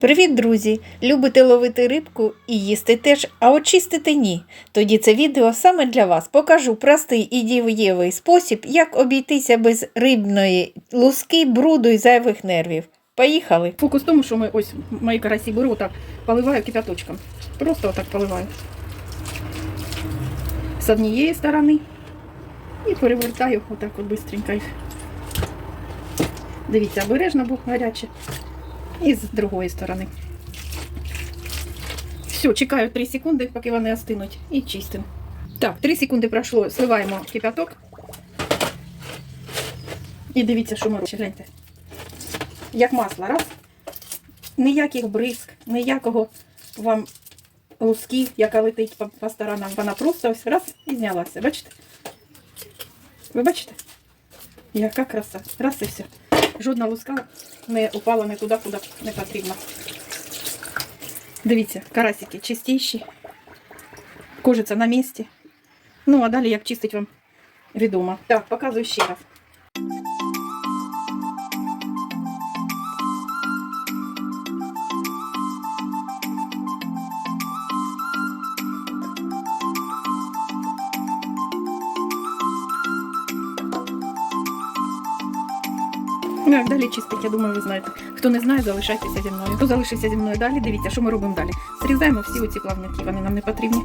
Привіт, друзі! Любите ловити рибку і їсти теж, а очистити ні. Тоді це відео саме для вас. Покажу простий і дієвий спосіб, як обійтися без рибної луски, бруду і зайвих нервів. Поїхали! Фокус в тому, що ми ось мої карасі беру, так поливаю кипяточком. Просто отак поливаю. З однієї сторони і перевертаю отак от бистренько їх. Дивіться, обережно, бо гаряче. І з другої сторони. Все, чекаю 3 секунди, поки вони остинуть, і чистимо. Так, 3 секунди пройшло, сливаємо кипяток. І дивіться, що ми робимо. Гляньте. Як масло, раз. Ніяких бризк, ніякого вам луски, яка летить по, по сторонам. Вона просто ось раз і знялася. Бачите? Ви бачите? Яка краса. Раз і все. Жодна луска не упала не туди, куди не потрібно. Дивіться, карасики чистіші. Кожиця на місці. Ну, а далі як чистить вам відомо. Так, показую ще раз. Ну, як далі чистить, я думаю, ви знаєте. Хто не знає, залишайтеся зі мною. Хто залишиться зі мною далі, дивіться, що ми робимо далі. Срізаємо всі оці плавники, вони нам не потрібні.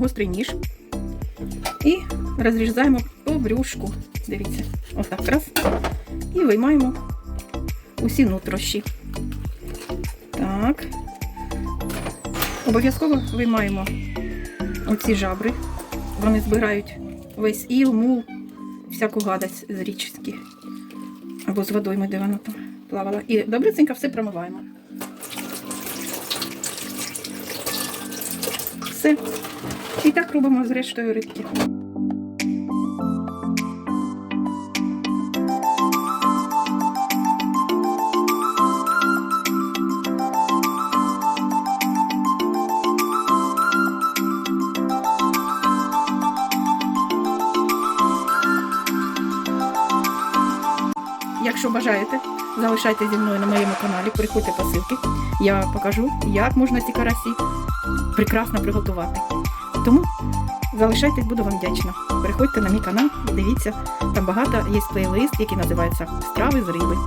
Гострий ніж. І розрізаємо по брюшку. Дивіться, отак раз. І виймаємо усі нутрощі. Так. Обов'язково виймаємо оці жабри. Вони збирають весь іл, мул, всяку гадость з річки. Або з водойми, де вона там плавала. І добриценько все промиваємо. Все. І так робимо з рештою рибки. Якщо бажаєте, залишайте зі мною на моєму каналі, переходьте по ссылці. Я покажу, як можна ці карасі прекрасно приготувати. Тому залишайтесь, буду вам вдячна. Переходьте на мій канал дивіться, там багато є плейлист, який називається Страви з риби.